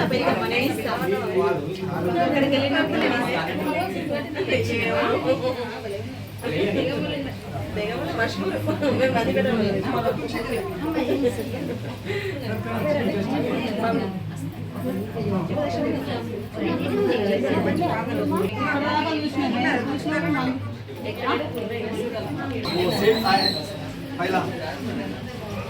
ఇస్తా పెరిగమ్మ నేను ఇస్తా అక్కడికి వెళ్ళినప్పుడు నేను ఇస్తా బెగములు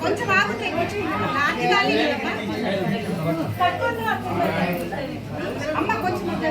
కొంచెం ఆగితే కొంచెం నాటి గాలి అమ్మ కొంచెం అదే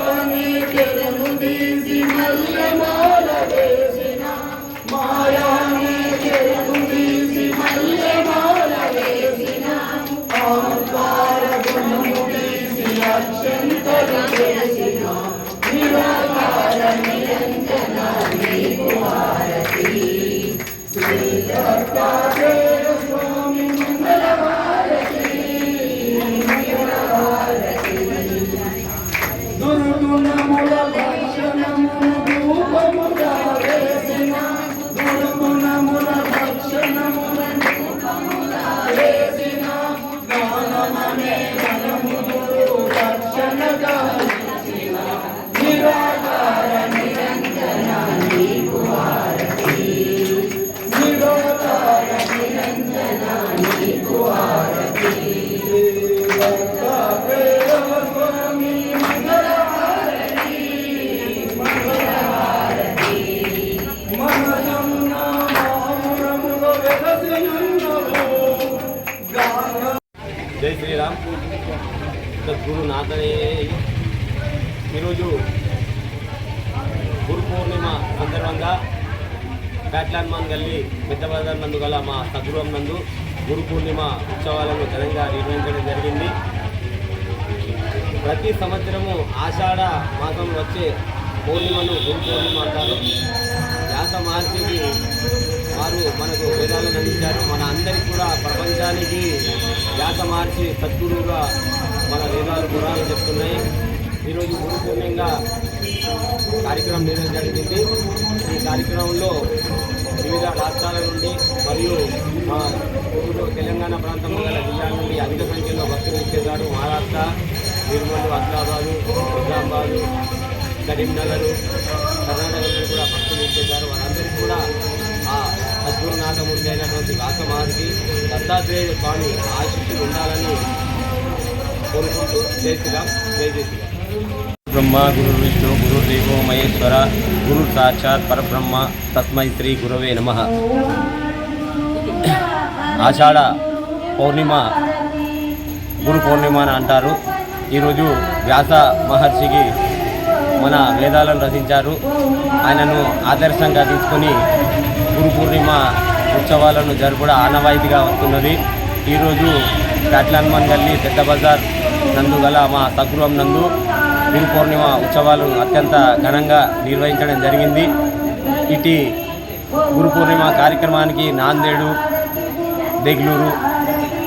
Amen. గురు నాదనే ఈరోజు గురు పూర్ణిమ సందర్భంగా బ్యాట్లాన్ మాన్ గల్లీ నందు గల మా సద్గృహం నందు గురు పూర్ణిమ ఉత్సవాలను ఘనంగా నిర్వహించడం జరిగింది. ప్రతి సంవత్సరము ఆషాఢ మాసం వచ్చే పూర్ణిమను గురు పూర్ణిమ అంటారు వ్యాస మహర్షికి వారు మనకు వేదాలను అందించారు. మన అందరికి కూడా ప్రపంచానికి వ్యాస మహర్షి సద్గురువుగా మన వేదాలు పురాణాలు చెప్తున్నాయి. ఈరోజు గురు పూర్ణంగా కార్యక్రమం నిర్వహించడం జరిగింది. ఈ కార్యక్రమంలో వివిధ రాష్ట్రాల నుండి మరియు మా ఊరు తెలంగాణ ప్రాంతంలో గల జిల్లాల నుండి అధిక సంఖ్యలో భక్తులు ఇచ్చేవారు మహారాష్ట్ర నిర్మల్ ఆదిలాబాదు నిజామాబాదు కరీంనగర్ కర్ణాటకలో కూడా భక్తులు ఇచ్చేశారు వారందరికీ కూడా ఆ సద్గురునాథమూర్తి అయినటువంటి వ్యాస దత్తాత్రేయ స్వామి ఆశిష్యులు ఉండాలని కోరుకుంటూ జై శ్రీరామ్ జై జై శ్రీరామ్. బ్రహ్మ గురు విష్ణు గురు దేవో మహేశ్వర గురు సాక్షాత్ పరబ్రహ్మ తస్మై శ్రీ గురవే నమ. ఆషాఢ పౌర్ణిమ గురు పౌర్ణిమ అని అంటారు. ఈరోజు వ్యాస మహర్షికి మన వేదాలను రచించారు. ఆయనను ఆదర్శంగా తీసుకొని గురు పూర్ణిమ ఉత్సవాలను జరపడం ఆనవాయితీగా వస్తున్నది. ఈరోజు కాట్లన్మన్ గల్లీ పెద్ద బజార్ నందు గల మా సగృహం నందు గురు పూర్ణిమ ఉత్సవాలు అత్యంత ఘనంగా నిర్వహించడం జరిగింది. ఇటీ గురు పూర్ణిమ కార్యక్రమానికి నాందేడు దెగ్లూరు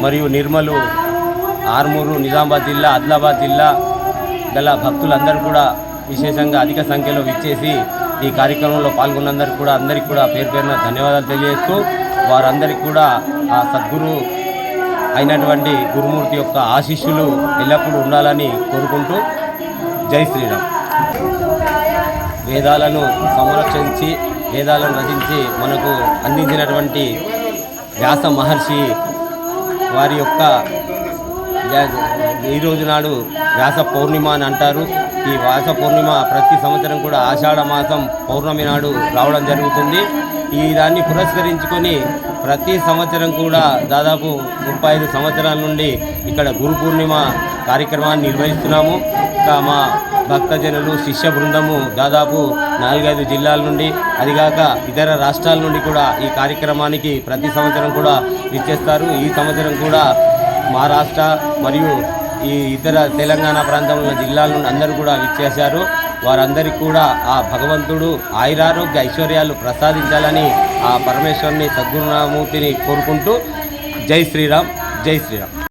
మరియు నిర్మలు ఆర్మూరు నిజామాబాద్ జిల్లా ఆదిలాబాద్ జిల్లా గల భక్తులందరూ కూడా విశేషంగా అధిక సంఖ్యలో విచ్చేసి ఈ కార్యక్రమంలో పాల్గొన్నందరికీ కూడా అందరికీ కూడా పేరు పేరున ధన్యవాదాలు తెలియజేస్తూ వారందరికీ కూడా ఆ సద్గురు అయినటువంటి గురుమూర్తి యొక్క ఆశీస్సులు ఎల్లప్పుడూ ఉండాలని కోరుకుంటూ జై శ్రీరామ్. వేదాలను సంరక్షించి వేదాలను రచించి మనకు అందించినటువంటి వ్యాస మహర్షి వారి యొక్క ఈరోజు నాడు వ్యాస పౌర్ణిమ అని అంటారు. ఈ వాస పౌర్ణిమ ప్రతి సంవత్సరం కూడా ఆషాఢ మాసం పౌర్ణమి నాడు రావడం జరుగుతుంది. ఈ దాన్ని పురస్కరించుకొని ప్రతి సంవత్సరం కూడా దాదాపు ముప్పై ఐదు సంవత్సరాల నుండి ఇక్కడ గురు పూర్ణిమ కార్యక్రమాన్ని నిర్వహిస్తున్నాము. మా భక్తజనులు శిష్య బృందము దాదాపు నాలుగైదు జిల్లాల నుండి అదిగాక ఇతర రాష్ట్రాల నుండి కూడా ఈ కార్యక్రమానికి ప్రతి సంవత్సరం కూడా ఇచ్చేస్తారు ఈ సంవత్సరం కూడా మహారాష్ట్ర మరియు ఈ ఇతర తెలంగాణ ప్రాంతంలో జిల్లాల నుండి అందరూ కూడా విచ్చేశారు. వారందరికీ కూడా ఆ భగవంతుడు ఆయురారోగ్య ఐశ్వర్యాలు ప్రసాదించాలని ఆ పరమేశ్వరుని సద్గురునామూర్తిని కోరుకుంటూ జై శ్రీరామ్ జై శ్రీరామ్.